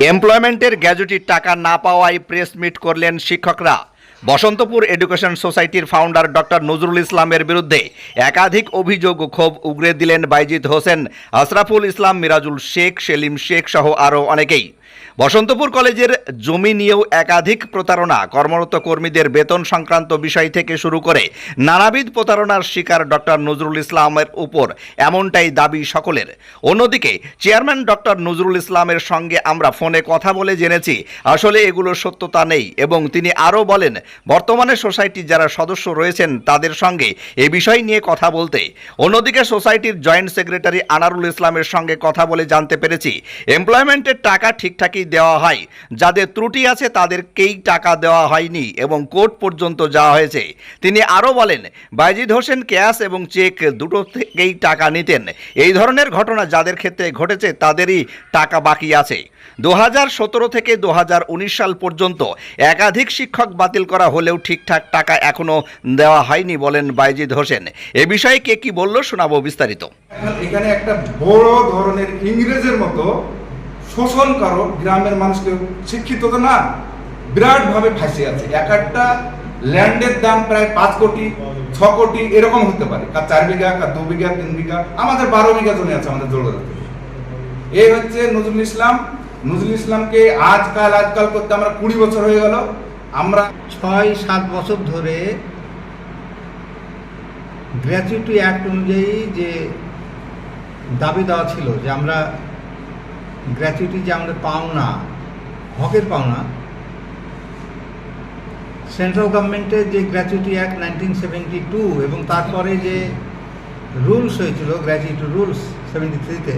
এমপ্লয়মেন্টের গ্যাজুটির টাকা না পাওয়ায় প্রেস মিট করলেন শিক্ষকরা। বসন্তপুর এডুকেশন সোসাইটির ফাউন্ডার ডক্টর নজরুল ইসলামের বিরুদ্ধে একাধিক অভিযোগ ক্ষোভ উগরে দিলেন বাইজিদ হোসেন, আশরাফুল ইসলাম, মিরাজুল শেখ, সেলিম শেখ সহ আরও অনেকেই। বসন্তপুর কলেজের জমি নিয়েও একাধিক প্রতারণা, কর্মরত কর্মীদের বেতন সংক্রান্ত বিষয় থেকে শুরু করে নানাবিধ প্রতারণার শিকার ডক্টর নজরুল ইসলামের উপর, এমনটাই দাবি সকলের। অন্যদিকে চেয়ারম্যান ডক্টর নজরুল ইসলামের সঙ্গে আমরা ফোনে কথা বলে জেনেছি, আসলে এগুলো সত্যতা নেই এবং তিনি আরও বলেন বর্তমানে সোসাইটির যারা সদস্য রয়েছেন তাদের সঙ্গে এ বিষয় নিয়ে কথা বলতে। অন্যদিকে সোসাইটির জয়েন্ট সেক্রেটারি আনারুল ইসলামের সঙ্গে কথা বলে জানতে পেরেছি, এমপ্লয়মেন্টের টাকা ঠিকঠাকই দেওয়া হয়, যাদের ত্রুটি আছে তাদেরকেই টাকা দেওয়া হয়নি এবং কোর্ট পর্যন্ত যাওয়া হয়েছে। তিনি আরও বলেন বাইজিদ হোসেন ক্যাশ এবং চেক দুটো থেকেই টাকা নিতেন। এই ধরনের ঘটনা যাদের ক্ষেত্রে ঘটেছে তাদেরই টাকা বাকি আছে। দু হাজার সতেরো থেকে দু হাজার উনিশ সাল পর্যন্ত একাধিক শিক্ষক বাতিল করা হলেও ঠিকঠাক টাকা এখনও দেওয়া হয়নি বলেন বাইজিদ হোসেন। এ বিষয়ে কে কি বলল শোনাবো বিস্তারিত। এখানে একটা বড় ধরনের ইংরেজের মতো শোষণ করো গ্রামের মানুষকে শিক্ষিত তো না বিরাট ভাবে ফাঁসে আছে। এক একটা ল্যান্ডের দাম প্রায় পাঁচ কোটি, ছ কোটি, এরকম হতে পারে। কার চার বিঘা, কার দু বিঘা, তিন বিঘা, আমাদের বারো বিঘা জমি আছে আমাদের জলদাতে এই হচ্ছে নজরুল ইসলাম নজরুল ইসলামকে আজকাল আজকাল করতে আমরা কুড়ি বছর হয়ে গেল। আমরা ছয়, সাত বছর ধরে গ্র্যাচুইটি অ্যাক্ট অনুযায়ী যে দাবি দেওয়া ছিল যে আমরা গ্র্যাচুইটি যে আমাদের পাওনা, হকের পাওনা সেন্ট্রাল গভর্নমেন্টের যে gratuity act nineteen seventy two এবং তারপরে যে রুলস হয়েছিল গ্র্যাচুইটি রুলস সেভেন্টি থ্রিতে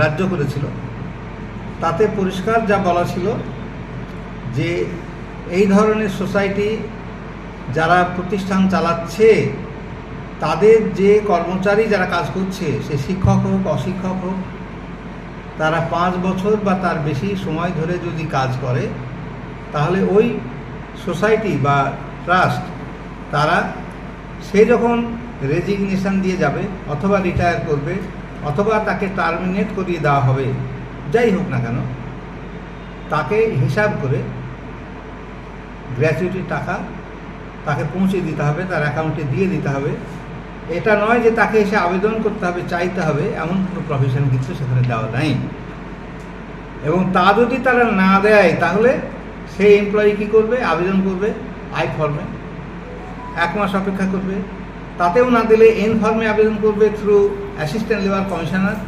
রাজ্য করেছিল তাতে পরিষ্কার যা বলা ছিল যে এই ধরনের সোসাইটি যারা প্রতিষ্ঠান চালাচ্ছে, তাদের যে কর্মচারী যারা কাজ করছে, সে শিক্ষক হোক, অশিক্ষক হোক, তারা পাঁচ বছর বা তার বেশি সময় ধরে যদি কাজ করে, তাহলে ওই সোসাইটি বা ট্রাস্ট তারা সে যখন রেজিগনেশন দিয়ে যাবে অথবা রিটায়ার করবে অথবা তাকে টার্মিনেট করিয়ে দেওয়া হবে। যাই হোক না কেন, তাকে হিসাব করে গ্র্যাচুইটির টাকা তাকে পৌঁছে দিতে হবে, তার অ্যাকাউন্টে দিয়ে দিতে হবে। এটা নয় যে তাকে এসে আবেদন করতে হবে, চাইতে হবে, এমন কোনো প্রফেশন কিন্তু সেখানে দেওয়া নাই। এবং তা যদি তারা না দেয়, তাহলে সেই এমপ্লয়ি কী করবে? আবেদন করবে আই ফর্মে এক মাস অপেক্ষা করবে। তাতেও না দিলে এন ফর্মে আবেদন করবে থ্রু অ্যাসিস্ট্যান্ট লেবার কমিশনার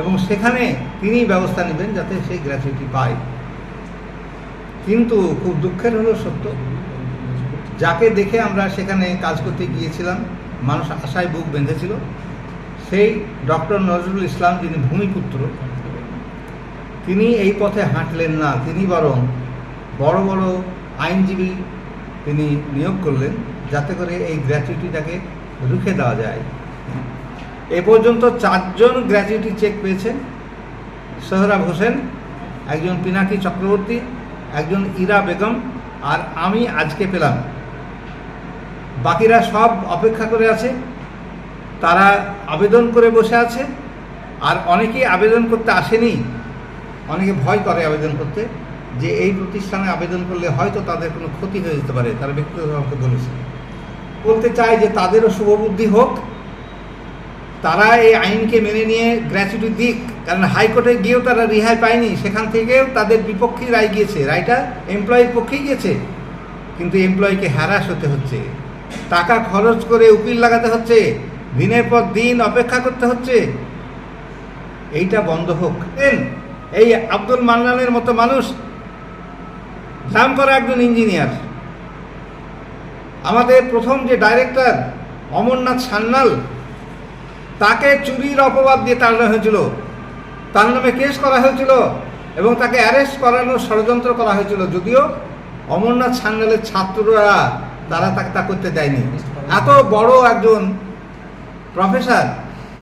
এবং সেখানে তিনি ব্যবস্থা নেবেন যাতে সেই গ্র্যাচুইটি পায়। কিন্তু খুব দুঃখের হলো সত্য, যাকে দেখে আমরা সেখানে কাজ করতে গিয়েছিলাম, মানুষ আশায় বুক বেঁধেছিল, সেই ডক্টর নজরুল ইসলাম যিনি ভূমিপুত্র, তিনি এই পথে হাঁটলেন না, তিনি বরং বড় বড় আইনজীবী তিনি নিয়োগ করলেন, যাতে করে এই গ্র্যাচুইটিটাকে রুখে দেওয়া যায়। এ পর্যন্ত চারজন গ্র্যাচুইটি চেক পেয়েছেন। সোহরাব হোসেন, একজন পিনাকি চক্রবর্তী, একজন ইরা বেগম, আর আমি আজকে পেলাম। বাকিরা সব অপেক্ষা করে আছে। তারা আবেদন করে বসে আছে। আর অনেকেই আবেদন করতে আসেনি। অনেকে ভয় করে আবেদন করতে যে এই প্রতিষ্ঠানে আবেদন করলে হয়তো তাদের কোনো ক্ষতি হয়ে যেতে পারে। তারা ব্যক্তিগত আমাকে বলেছে। বলতে চায় যে তাদেরও শুভবুদ্ধি হোক। তারা এই আইনকে মেনে নিয়ে গ্র্যাচুইটি দিক, কারণ হাইকোর্টে গিয়েও তারা রেহাই পায়নি, সেখান থেকেও তাদের বিপক্ষেই রায় গিয়েছে, রায়টা এমপ্লয়ির পক্ষেই গিয়েছে, কিন্তু এমপ্লয়িকে হ্যারাস হতে হচ্ছে, টাকা খরচ করে উকিল লাগাতে হচ্ছে, দিনের পর দিন অপেক্ষা করতে হচ্ছে। এইটা বন্ধ হোক। এই আব্দুল মান্নানের মতো মানুষ নাম করা একজন ইঞ্জিনিয়ার আমাদের প্রথম যে ডাইরেক্টর অমরনাথ সান্যাল তাকে চুরির অপবাদ দিয়ে তাড়ানো হয়েছিল। তার নামে কেস করা হয়েছিল এবং তাকে অ্যারেস্ট করানোর ষড়যন্ত্র করা হয়েছিল। যদিও অমরনাথ সান্যালের ছাত্ররা তারা তাকে তা করতে দেয়নি। এত বড় একজন প্রফেসর